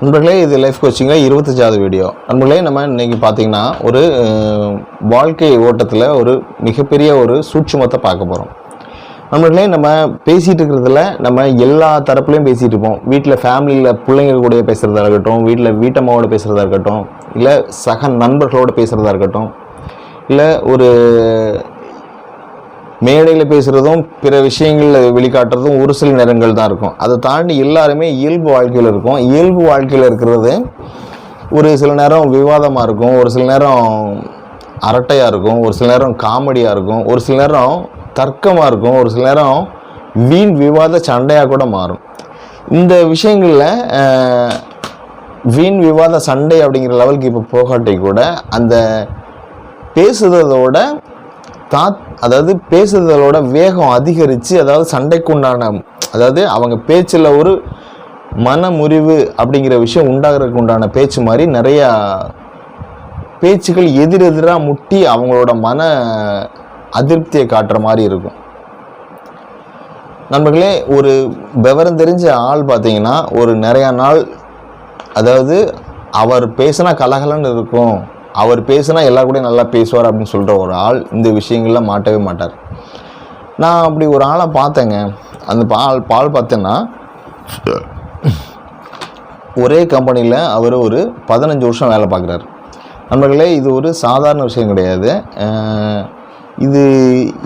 நண்பர்களே இது லைஃப் கோச்சிங்கில் இருபத்தஞ்சாவது வீடியோ நண்பர்களே நம்ம இன்றைக்கி பார்த்தீங்கன்னா ஒரு வாழ்க்கை ஓட்டத்தில் ஒரு மிகப்பெரிய ஒரு சூட்சுமத்தை பார்க்க போகிறோம் நண்பர்களே நம்ம பேசிகிட்டு இருக்கிறதுல நம்ம எல்லா தரப்புலையும் பேசிகிட்டு இருப்போம். வீட்டில் ஃபேமிலியில் பிள்ளைங்க கூட பேசுகிறதா இருக்கட்டும் வீட்டில் வீட்டம்மாவோட பேசுகிறதா இருக்கட்டும் இல்லை சக நண்பர்களோட பேசுகிறதா இருக்கட்டும் இல்லை ஒரு மேடையில் பேசுகிறதும் பிற விஷயங்களில் வெளிக்காட்டுறதும் ஒரு சில நேரங்கள் தான் இருக்கும். அதை தாண்டி எல்லாருமே இயல்பு வாழ்க்கையில் இருக்கும். இயல்பு வாழ்க்கையில் இருக்கிறது ஒரு சில நேரம் விவாதமாக இருக்கும் ஒரு சில நேரம் அரட்டையாக இருக்கும் ஒரு சில நேரம் காமெடியாக இருக்கும் ஒரு சில நேரம் தர்க்கமாக இருக்கும் ஒரு சில நேரம் வீண் விவாத சண்டையாக கூட மாறும். இந்த விஷயங்களில் வீண் விவாத சண்டை அப்படிங்கிற லெவலுக்கு இப்போ போகாட்டி கூட அந்த பேசுகிறதோட தாத் அதாவது பேசுதலோட வேகம் அதிகரித்து அதாவது சண்டைக்குண்டான அதாவது அவங்க பேச்சில் ஒரு மன முறிவு அப்படிங்கிற விஷயம் உண்டாகிறதுக்கு உண்டான பேச்சு மாதிரி நிறையா பேச்சுக்கள் எதிரெதிராக முட்டி அவங்களோட மன அதிருப்தியை காட்டுற மாதிரி இருக்கும். நண்பர்களே ஒரு விவரம் தெரிஞ்ச ஆள் பார்த்தீங்கன்னா ஒரு நிறையா நாள் அதாவது அவர் பேசினா கலகலன்னு இருக்கும். அவர் பேசினா எல்லா கூடயும் நல்லா பேசுவார் அப்படின்னு சொல்கிற ஒரு ஆள் இந்த விஷயங்கள்ல மாட்டவே மாட்டார். நான் அப்படி ஒரு ஆளை பார்த்தேங்க. அந்த பால் பால் பார்த்தேன்னா ஒரே கம்பெனியில் அவர் ஒரு பதினஞ்சு வருஷம் வேலை பார்க்குறாரு. நண்பர்களே இது ஒரு சாதாரண விஷயம் கிடையாது. இது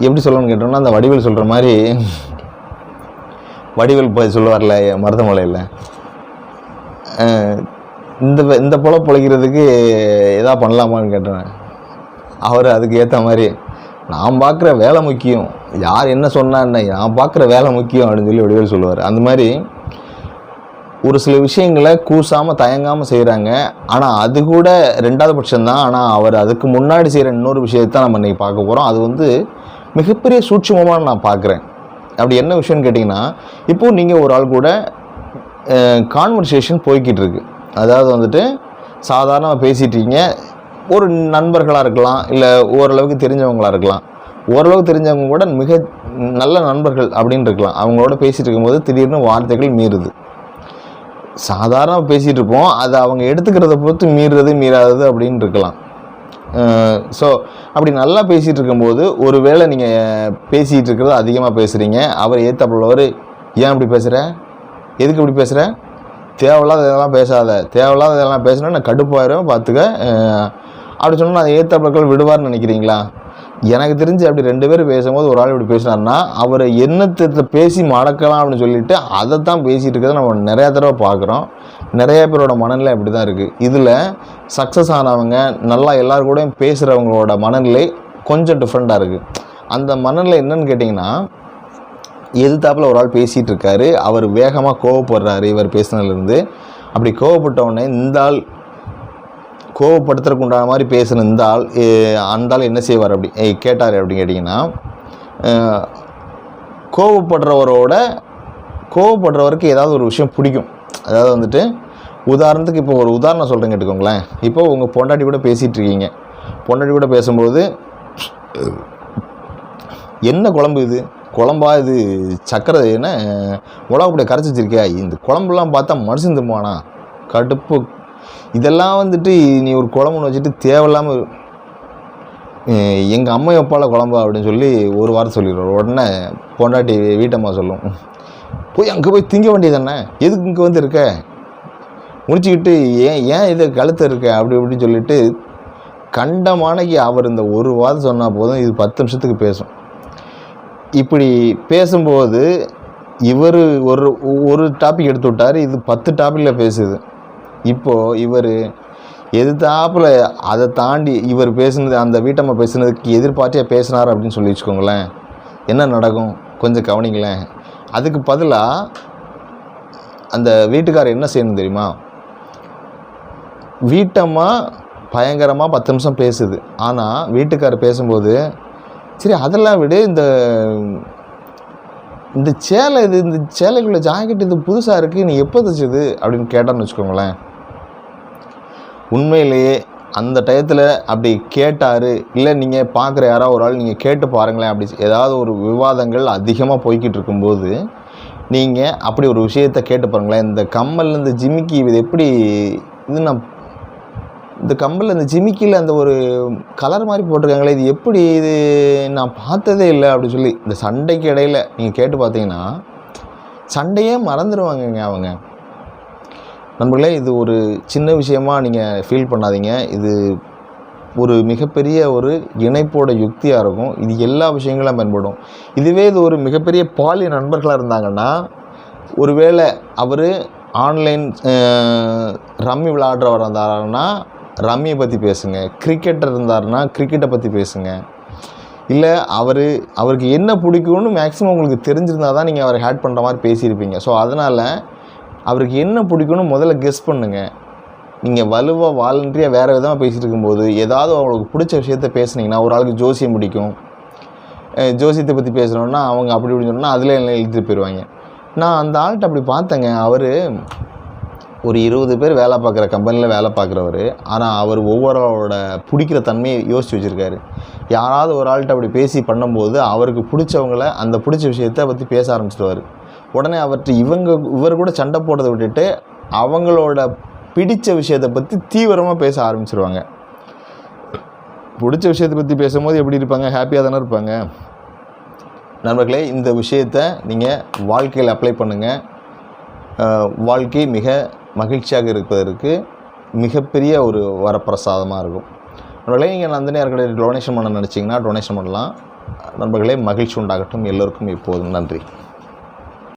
எப்படி சொல்லணும்னு கேட்டோம்னா அந்த வடிவில் சொல்கிற மாதிரி வடிவில் போய் சொல்லுவார்ல மருதமலையில். இந்த இந்த போல பொழைக்கிறதுக்கு எதா பண்ணலாமான்னு கேட்டேன். அவர் அதுக்கு ஏற்ற மாதிரி நான் பார்க்குற வேலை முக்கியம். யார் என்ன சொன்னா என்ன நான் பார்க்குற வேலை முக்கியம் அப்படின்னு சொல்லி வடிவேல் சொல்லுவார். அந்த மாதிரி ஒரு சில விஷயங்களை கூசாமல் தயங்காமல் செய்கிறாங்க ஆனால் அது கூட ரெண்டாவது பட்சம்தான். ஆனால் அவர் அதுக்கு முன்னாடி செய்கிற இன்னொரு விஷயத்தை நம்ம இன்றைக்கி பார்க்க போகிறோம் அது வந்து மிகப்பெரிய சூட்சுமமாக நான் பார்க்குறேன் அப்படி என்ன விஷயம்னு கேட்டிங்கன்னா இப்போது நீங்கள் ஒரு ஆள் கூட கான்வர்சேஷன் போய்கிட்டு இருக்குது அதாவது வந்துட்டு சாதாரணமாக பேசிட்டு இருக்கீங்க ஒரு நண்பர்களாக இருக்கலாம் இல்லை ஓரளவுக்கு தெரிஞ்சவங்களாக இருக்கலாம். ஓரளவுக்கு தெரிஞ்சவங்க கூட மிக நல்ல நண்பர்கள் அப்படின்னு இருக்கலாம். அவங்களோட பேசிகிட்டு இருக்கும்போது திடீர்னு வார்த்தைகள் மீறுது. சாதாரண பேசிகிட்டு இருப்போம் அதை அவங்க எடுத்துக்கிறத பொறுத்து மீறுறது மீறாதது அப்படின்னு இருக்கலாம். ஸோ அப்படி நல்லா பேசிகிட்டு இருக்கும்போது ஒருவேளை நீங்கள் பேசிகிட்டு இருக்கிறது அதிகமாக பேசுகிறீங்க அவர் ஏற்றப்பள்ளவர் ஏன் இப்படி பேசுகிற எதுக்கு இப்படி பேசுகிற தேவையில்லாத இதெல்லாம் பேசாத. தேவையில்லாத இதெல்லாம் பேசினா நான் கடுப்பாயிரும் பார்த்துக்க. அப்படி சொன்னால் நான் பக்கம் விடுவார்னு நினைக்கிறீங்களா? எனக்கு தெரிஞ்சு அப்படி ரெண்டு பேர் பேசும்போது ஒரு ஆள் இப்படி பேசினார்னா அவர் என்னத்தை பேசி மடக்கலாம் அப்படின்னு சொல்லிட்டு அதை தான் பேசிகிட்டு இருக்கிறத நம்ம நிறையா தடவை பார்க்குறோம். நிறைய பேரோட மனநிலை அப்படி தான் இருக்குது இதில் சக்ஸஸ் ஆனவங்க நல்லா எல்லாரு கூடயும் பேசுகிறவங்களோட மனநிலை கொஞ்சம் டிஃப்ரெண்ட்டாக இருக்குது அந்த மனநிலை என்னன்னு கேட்டிங்கன்னா எதிர்த்தாப்பில் ஒரு ஆள் பேசிகிட்டு இருக்காரு அவர் வேகமாக கோவப்படுறாரு. இவர் பேசுனதுலேருந்து. அப்படி கோவப்பட்ட உடனே இந்த ஆள் கோவப்படுத்துறதுக்கு உண்டான மாதிரி பேசின இந்த ஆள் அந்த ஆள் என்ன செய்வார் அப்படி கேட்டார் அப்படின்னு கேட்டிங்கன்னா கோவப்படுறவரோட கோவப்படுறவருக்கு ஏதாவது ஒரு விஷயம் பிடிக்கும். அதாவது வந்துட்டு உதாரணத்துக்கு இப்போ ஒரு உதாரணம் சொல்கிறேன் கேட்டுக்கோங்களேன். இப்போ உங்கள் பொண்டாட்டி கூட பேசிகிட்டு இருக்கீங்க பொண்டாட்டி கூட பேசும்போது என்ன குழம்பு இது? குழம்பா இது சக்கரை என்ன மிளகா அப்படியே கரைச்சி வச்சிருக்கியா? இந்த குழம்புலாம் பார்த்தா மனுஷன் திரும்புவானா கடுப்பு. இதெல்லாம் வந்துட்டு நீ ஒரு குழம்புன்னு வச்சுட்டு தேவையில்லாமல் எங்கள் அம்மா அப்பால குழம்பா அப்படின்னு சொல்லி ஒரு வாரம் சொல்லிடுவார் உடனே பொண்டாட்டி வீட்டம்மா சொல்லும். போய் அங்கே போய் திங்க வேண்டியதானே எதுக்கு இங்கே வந்து இருக்க? முடிச்சுக்கிட்டு ஏன் ஏன் இதை கழுத்து இருக்க? அப்படி இப்படின்னு சொல்லிட்டு கண்டமானக்கு அவர் இந்த ஒரு வாரம் சொன்னால் போதும் இது பத்து நிமிஷத்துக்கு பேசும். இப்படி பேசும்போது இவர் ஒரு ஒரு டாபிக் எடுத்து விட்டார் இது பத்து டாப்பிக்கில் பேசுது. இப்போது இவர் எதிர்த்தாப்புல அதை தாண்டி இவர் பேசுனது அந்த வீட்டம்மா பேசுனதுக்கு எதிர்பார்த்தியாக பேசினார் அப்படின்னு சொல்லி வச்சுக்கோங்களேன். என்ன நடக்கும்? கொஞ்சம் கவனிங்களேன். அதுக்கு பதிலாக அந்த வீட்டுக்காரர் என்ன செய்யணும் தெரியுமா? வீட்டம்மா பயங்கரமாக பத்து நிமிஷம் பேசுது. ஆனால் வீட்டுக்காரர் பேசும்போது சரி அதெல்லாம் விடு. இந்த இந்த சேலை இது இந்த சேலைக்குள்ள ஜாக்கெட் இது புதுசாக இருக்குது நீ எப்போ தைச்சது? அப்படின்னு கேட்டான்னு வச்சுக்கோங்களேன். உண்மையிலேயே அந்த டயத்தில் அப்படி கேட்டார். இல்லை நீங்கள் பார்க்குற யாராவது ஒரு ஆள் நீங்கள் கேட்டு பாருங்களேன். அப்படி ஏதாவது ஒரு விவாதங்கள் அதிகமாக போய்கிட்டு இருக்கும்போது நீங்கள் அப்படி ஒரு விஷயத்தை கேட்டு பாருங்களேன். இந்த கம்மல் இந்த ஜிமிக்கி இது எப்படி இது நான் இந்த கம்பலில் இந்த ஜிமிக்கியில் அந்த ஒரு கலர் மாதிரி போட்டிருக்காங்களே இது எப்படி இது நான் பார்த்ததே இல்லை அப்படின்னு சொல்லி இந்த சண்டைக்கு இடையில நீங்கள் கேட்டு பார்த்தீங்கன்னா சண்டையே மறந்துடுவாங்கங்க அவங்க. நண்பர்களே இது ஒரு சின்ன விஷயமா நீங்கள் ஃபீல் பண்ணாதீங்க. இது ஒரு மிகப்பெரிய ஒரு இணைப்போட யுக்தியாக இருக்கும். இது எல்லா விஷயங்களும் பயன்படும். இதுவே இது ஒரு மிகப்பெரிய பாலிய நண்பர்களாக இருந்தாங்கன்னா ஒருவேளை அவர் ஆன்லைன் ரம்மி விளையாடுறவர் இருந்தாருன்னா ரம்மியை பற்றி பேசுங்க. கிரிக்கெட்டர் இருந்தாருன்னா கிரிக்கெட்டை பற்றி பேசுங்க. இல்லை அவர் அவருக்கு என்ன பிடிக்கும்னு மேக்ஸிமம் உங்களுக்கு தெரிஞ்சிருந்தால் தான் நீங்கள் அவரை ஹேட் பண்ணுற மாதிரி பேசியிருப்பீங்க. ஸோ அதனால் அவருக்கு என்ன பிடிக்கும்னு முதல்ல கெஸ் பண்ணுங்கள் நீங்கள் வலுவாக வாலண்டரியாக வேறு விதமாக பேசிகிட்டு இருக்கும்போது ஏதாவது அவங்களுக்கு பிடிச்ச விஷயத்த பேசுனீங்கன்னா ஒரு ஆளுக்கு ஜோசியம் பிடிக்கும். ஜோசியத்தை பற்றி பேசுகிறோன்னா அவங்க அப்படி இப்படின்னு சொன்னால் அதில் எழுதிட்டு போயிடுவாங்க நான் அந்த ஆள்கிட்ட அப்படி பார்த்தேங்க. அவர் ஒரு இருபது பேர் வேலை பார்க்குற கம்பெனியில் வேலை பார்க்குறவர். ஆனால் அவர் ஒவ்வொருவரோட பிடிக்கிற தன்மையை யோசித்து வச்சுருக்காரு. யாராவது ஒரு ஆள்கிட்ட அப்படி பேசி பண்ணும்போது அவருக்கு பிடிச்சவங்கள அந்த பிடிச்ச விஷயத்தை பற்றி பேச ஆரம்பிச்சிடுவார். உடனே அவர்கிட்ட இவங்க இவர் கூட சண்டை போடுறதை விட்டுட்டு அவங்களோட பிடித்த விஷயத்தை பற்றி தீவிரமாக பேச ஆரம்பிச்சிருவாங்க. பிடிச்ச விஷயத்தை பற்றி பேசும்போது எப்படி இருப்பாங்க? ஹாப்பியாக தானே இருப்பாங்க. நண்பர்களே இந்த விஷயத்தை நீங்கள் வாழ்க்கையில் அப்ளை பண்ணுங்கள் வாழ்க்கை மிக மகிழ்ச்சியாக இருப்பதற்கு மிகப்பெரிய ஒரு வரப்பிரசாதமாக இருக்கும். நண்பர்களே நீங்கள் நந்தினி டொனேஷன் பண்ண நினச்சிங்கன்னா டொனேஷன் பண்ணலாம். நண்பர்களே மகிழ்ச்சி உண்டாகட்டும். எல்லோருக்கும் எப்போதும் நன்றி.